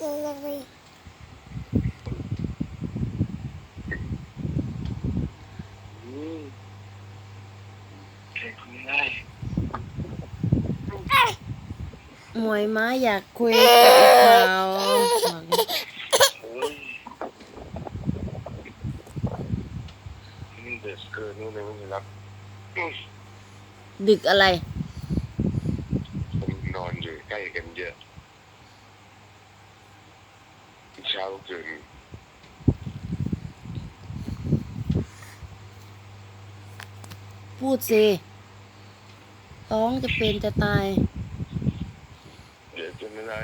จเลยมวยม้าอยากคุยกับเขาดึกอะไร ผมนอนอยู่ใกล้กันเยอะ เช้าเกินพูดสิร้องจะเป็นจะตาย เดี๋ยวจะไม่ได้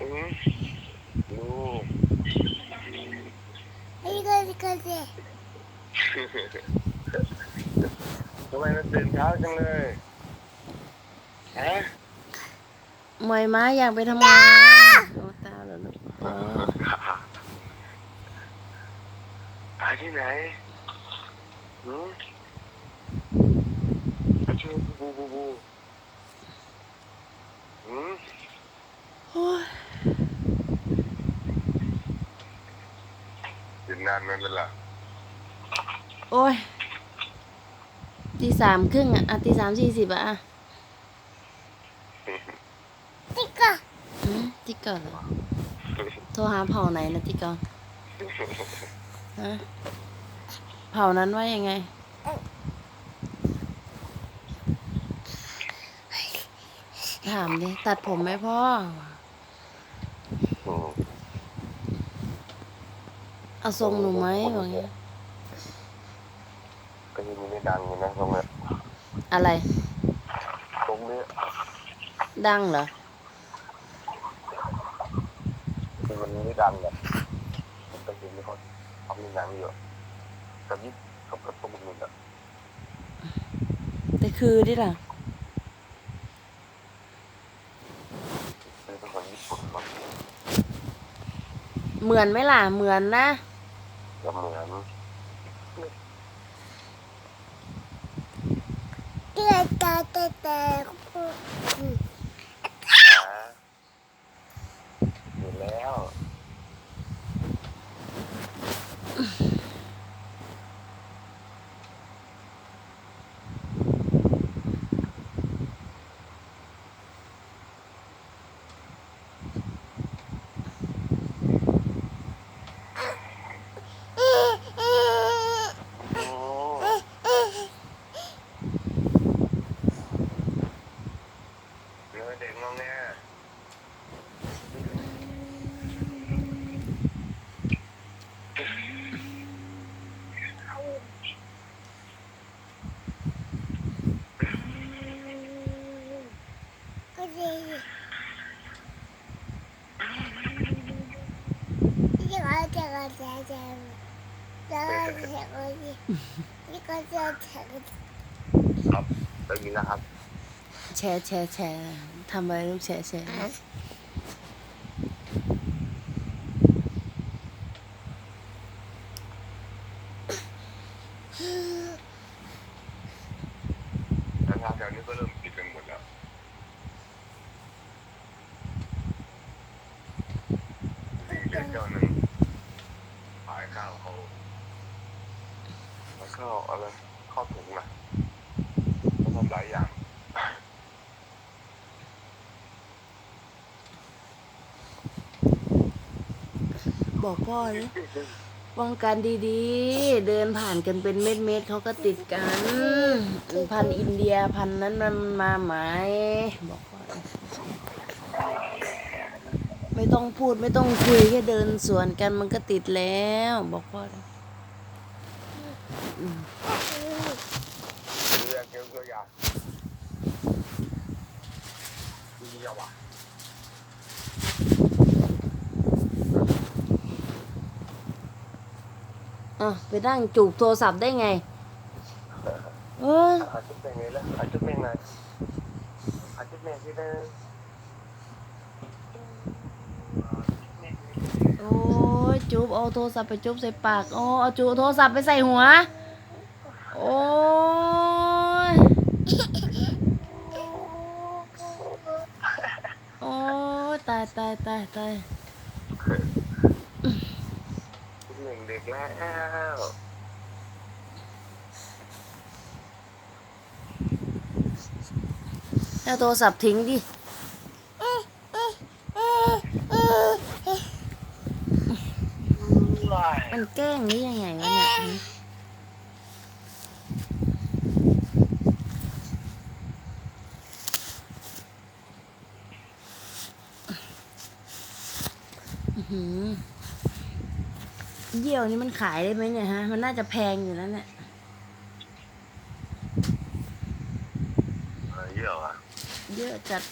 อืมลูกไอ้ก็ก็เจอทำไมมันตื่นเช้าจังเลย ฮะห มวยม้าอยากไปทำงานโอ้ตาเหรอลูกอ๋อหาที่ไหนหืมอาชูบูบูบูหืมโอ้ยอยู่นานนั่นแหละโอ้ยตีสามครึ่งอะอะตีสามสี่สิบอะอะ ติ๊กก็ อืม ติ๊กเกอร์เหรอโทรหาเผ่าไหนนะติ๊กเกอร์ฮะเผ่านั้นว่ายังไง ถามดิ ตัดผมไหมพ่ออืมเอาทรงหนูไหมบอกเงี้ยก็ยังไม่ดังอยู่นะตรงนี้อะไรตรงนี้ดังเหรอ คือมันไม่ ดังเลยมันก็ยังไม่ค่อยทำในหนังอยู่กับยิบกับกระตุ้นมันอะแต่คือดิล่ะเป็นคนญี่ปุ่นมันเหมือนไหมล่ะ เหมือนนะจะเหมือนเจอเจอเจอเจอหาอยู่แล้ว โอ้เนื้อเด็กงงแง ก็เจอเจอเจอเจ อเจอเจอเจอเจอนี่ก็เจอเจอครับได้ยินแล้วครับ แชร์แชร์แชร์ทำอะไรลูกแชร์แชร์ ร้านค้าแถวนี้ก็เริ่มปิดกันหมดแล้วมีเด็กเจ้าหนึ่งขายข้าวเขาขายข้าวอะไรข้าวถุงนะเขาทำหลายอย่าง บอกพ่อเลยป้องกันดีๆ เดินผ่านกันเป็นเม็ดๆเขาก็ติดกัน พันอินเดียพันนั้นมันมาไหมบอกพ่อเลยไม่ต้องพูดไม่ต้องคุยแค่เดินสวนกันมันก็ติดแล้ว บอกพ่อเลยอืม เรียกเกี่ยวกับยาดีอะวะ อะไปนั่งจูบโทรศัพท์ได้ไง เอออาจุดเป็นไงล่ะอาจุดเป็นไงอาจุดเป็นที่ได้โอ้ยจูบเอาโทรศัพท์ไปจูบใส่ปากโอ้เอาจูบโทรศัพท์ไปใส่หัว โอ้ยตายตายตายตาย คุณ หนึ่งเด็กแล้วเอาโทรศัพท์ทิ้งดิมันแกล้งหรือยังไงวะเนี่ยฮะอื้อหือ เยี่ยวนี่มันขายได้ไหมเนี่ยฮะ มันน่าจะแพงอยู่แล้วเนี่ยเออเยอะอะ เยอะจัด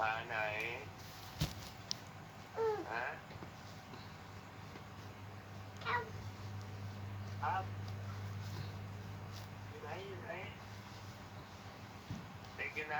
มาไหนฮะครับอยู่ไหนอยู่ไหนเด็กอยู่ไหน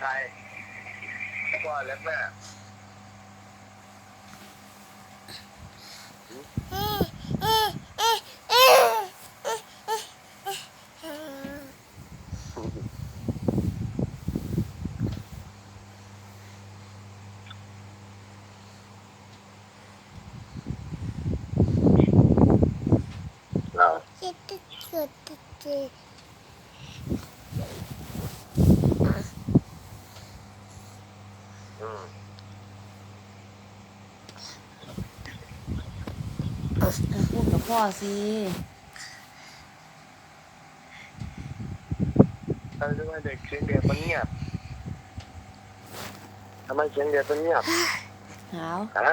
ไทยก็เล็กแรก อะพูดกับพ่อสิทำไมเด็กเสียงเด็กมันเงียบทำไมเสียงเด็กมันเงียบหนาวฮะ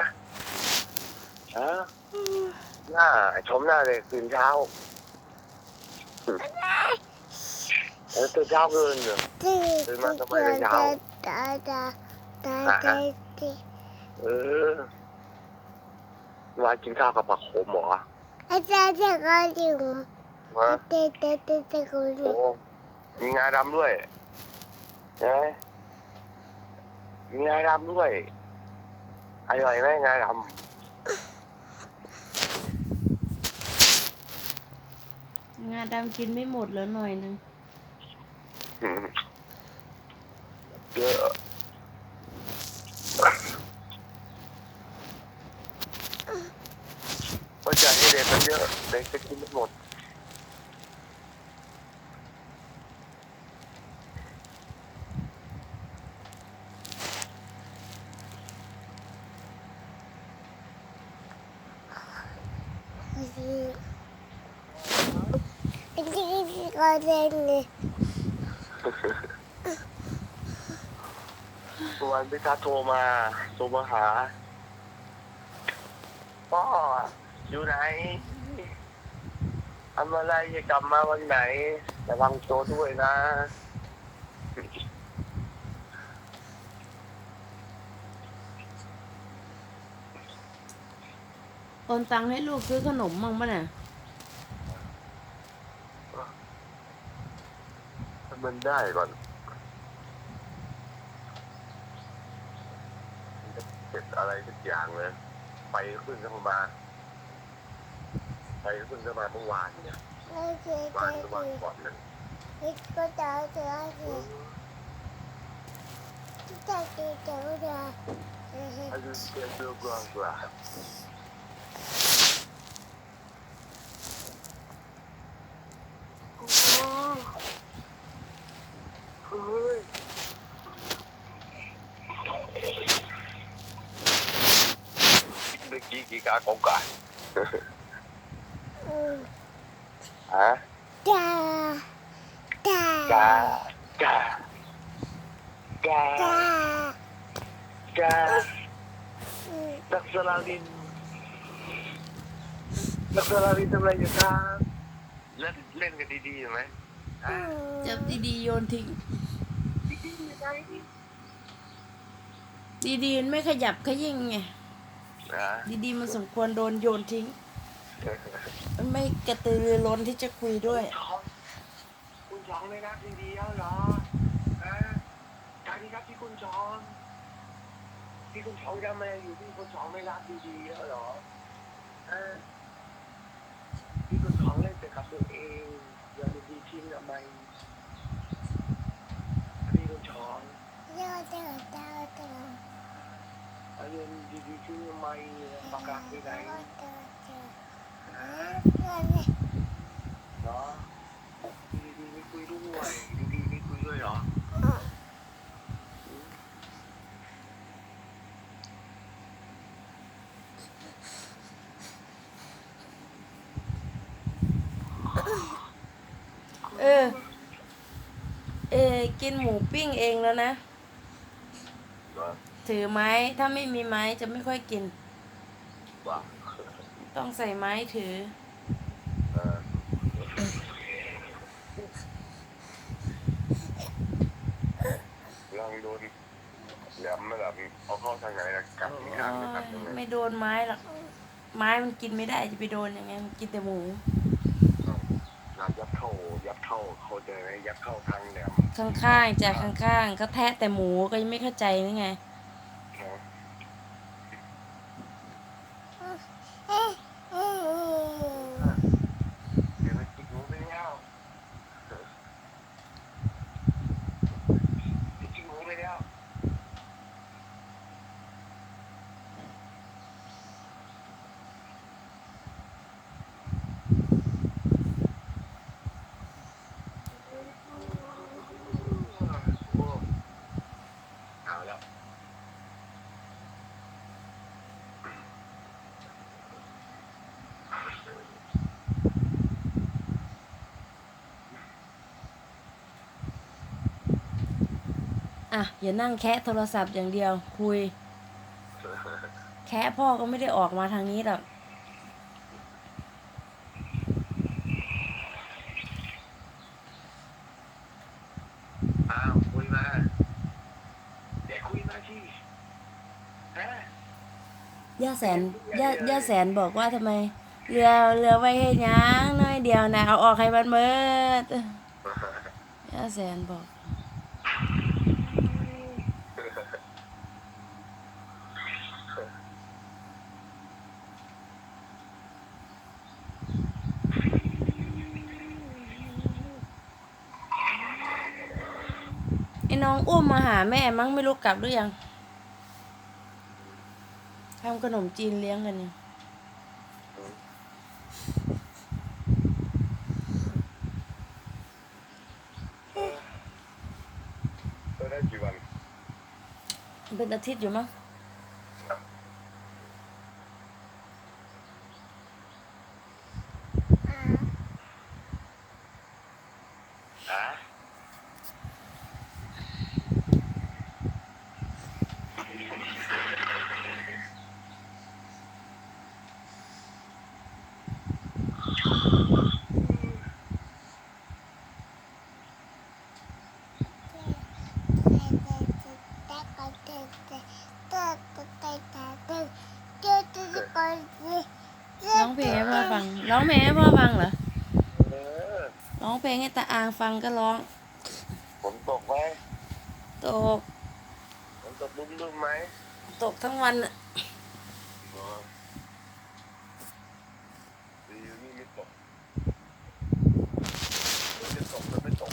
ฮะหน้าชมหน้าเด็กตื่นเช้าเออตื่นเช้าเกินเหรอตื่นมาทำไมแต่นเช้าตาตาตาตาเออ ว่ากินข้าวกับผักโขมเหรออาจารย์จะก็อยู่ฮะเตะเตะเตะเตะกูอโอ้ยู่มีงาดำด้วยใช่ไหมมีงาดำด้วยอร่อยไหมงาดงาดำกินไม่หมดแล้วหน่อยนึงำอืมเยอะก็จะให้เด็ก มันเยอะเด็กจะกินไม่หมดอันนี้ก็เล่นเลยวันพิทัศน์โทรมาโทรมาหาพ่อ อยู่ไหนทำอะไรจะกลับมาวันไหนระวังตัวด้วยนะ โอนตังค์ให้ลูกซื้อขนมมั่งปะเนี่ยมันได้ก่อนมันจะเก็บอะไรสักอย่างเลยไฟขึ้นเข้ามา ไฟขึ้นเข้ามาเมื่อวานเนี่ยไม่เคยวานเจอเมื่อวานก่อนนั้นคิดก็จะเจอสิจะเจอเจอเจออายุเกินเรื่องกลางกว่าเฮ้ยเมื่อกี้กี่กากงกาอืม ฮะจ้าจ้ากากากาจ้ากาอืมนักสลาลินนักสลาลินทำอะไรอยู่ครับเล่นเล่นกันดีๆอยู่ไหมอืมจับดีๆโยนทิ้งดีๆมันไม่ขยับขยิ่งไงนะดีๆมันสมควรโดนโยนทิ้งมัน ไม่กระตือรือร้นที่จะคุยด้วย คุณชองไม่รักดีๆแล้วเหรอฮะการที่ครับที่คุณชองที่คุณชองทำอะไรอยู่ที่คุณชองไม่รักดีๆแล้วเหรอฮะที่คุณชองเล่นแต่กับตัวเองอย่าไปดีทิ้งทำไมที่คุณชองเจอเจอเจอเจอเอาเรื่องดีๆทิ้งทำไมปากกาไปไหน เจอเจอฮะเจอเนี่ยเหรอดีๆไม่คุยด้วยดีๆไม่คุยด้วยเหรอเออ เออกินหมูปิ้งเองแล้วนะเหรอถือไม้ ถ้าไม่มีไม้จะไม่ค่อยกิน ว่า ต้องใส่ไม้ถือเออลองดูดิแหลมไม่แบบเอาเข้าทางไหนนะกัดที่ข้างนะครับตรงไหนไม่โดนไม้หรอก ไม้มันกินไม่ได้จะไปโดนยังไงมันกินแต่หมูน้ำยับเข้ายับเข้าเข้าใจไหมยับเข้าทางแหลม ข้างๆจากข้างๆเขาแทะแต่หมูก็ยังไม่เข้าใจนี่ไง นะ เอ๊ะเอ๊ะ เดี๋ยวมันจิกหนูไปแล้วจิกหนูไปแล้ว โอ้เอาแล้ว อะอย่านั่งแคะโทรศัพท์อย่างเดียว คุย แคะพ่อก็ไม่ได้ออกมาทางนี้หรอกอ้าวคุยมาเดี๋ยวคุยมาที่ฮะย่าแสนย่าย่าแสนบอกว่าทำไมเรือเรือไว้ให้ย้างน้อยเดียวนะเอาออกให้มันเบิดย่าแสนบอก ไอ้น้องอุ้มมาหาแม่มั้งไม่รู้กลับหรือยังทำขนมจีนเลี้ยงกันเนี่ยเออได้กี่วันเป็นอาทิตย์อยู่มั้ง อ่า ฮะ ร้องเพลงให้พ่อฟัง ร้องเพลงให้พ่อฟังเหรอเออร้องเพลงให้ตาอางฟังก็ร้องเผมตกไหมตกผมตกลุ่มๆไหม ตกทั้งวันน่ะ อ๋อดีอยู่นี่ไม่ตกมันจะตกมันไม่ตก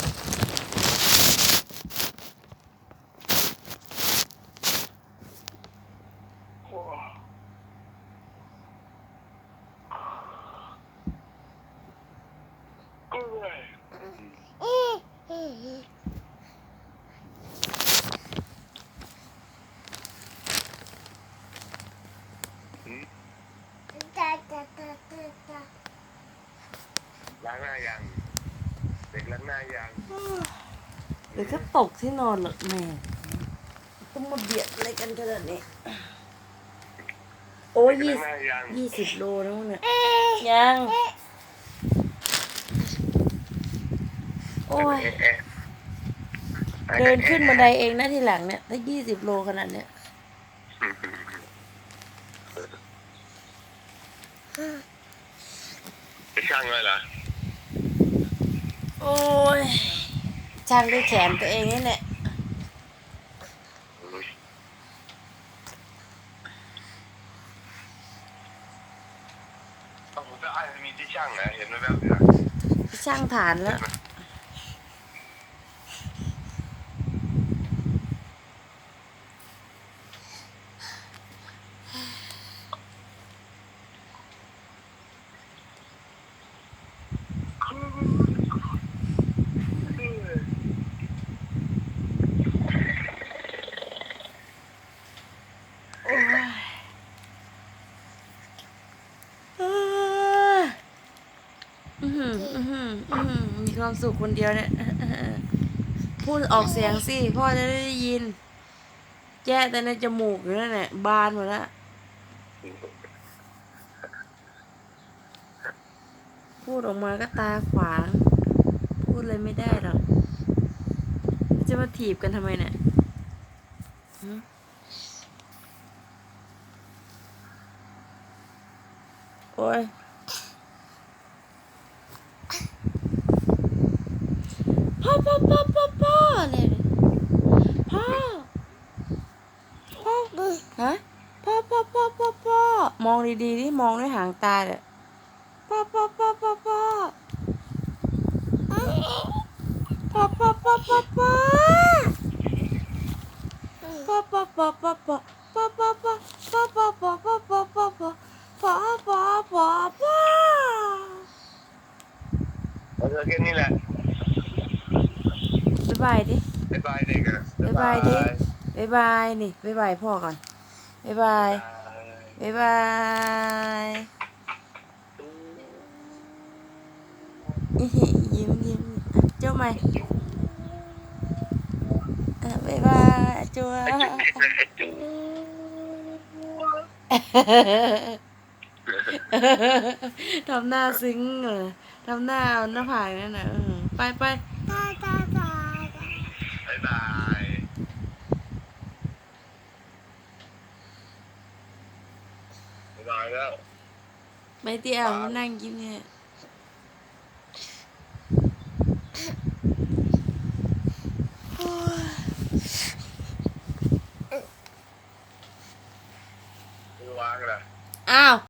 โอ้เอ้ย ตาตาตาตาตา ล้างหน้ายังเด็กล้างหน้ายังเดี๋ยวก็ตกที่นอนหรอกแม่ต้องมาเบียดอะไรกันขนาดนี้ โอ้ยเด็กยี่ล้างหน้ายังยี่สิบโลแล้วเนี่ยยัง โอ้ยเอ๊ะเอ๊ะเดินขึ้นบันไดเองนะทีหลังเนี่ย ถ้ายี่สิบโลขนาดเนี้ยไปช่างเลยเหรอ โอ้ยช่างด้วยแขนตัวเองนี่แหละเอาผมจะไอ้มีที่ช่างนะเห็นไหมแบบเนี้ยช่างฐานแล้ว โอ้ยเอ้ออื้อหืออื้อหืออื้อหือ มีความสุขคนเดียวเนี่ยพูดออกเสียงสิพ่อจะได้ยิน แย่แต่ในจมูกอยู่นั่นแหละบานหมดแล้วพูดออกมาก็ตาขวาง พูดเลยไม่ได้หรอก จะมาถีบกันทำไมเนี่ยโอ้ย พ่อพ่อพ่อพ่อเลยพ่อพ่อฮะพ่อพ่อพ่อพ่อพ่อมองดีๆที่มองด้วยหางตาเลยพ่อพ่อพ่อพ่อพ่อ บายนี่บ๊ายบายพ่อก่อนบ๊ายบายบ๊ายบายยิ้มยิ้มเจ้าใหม่บ๊ายบายจัวทำหน้าซึ้งเหรอทำหน้าเอาหน้าผากนั่นน่ะไปไปตาตาตาบ๊ายบายบ๊ายบายแล้วไม่เตี้ยวนั่งยิ้มเนี่ยไม่วางเลยอ้าว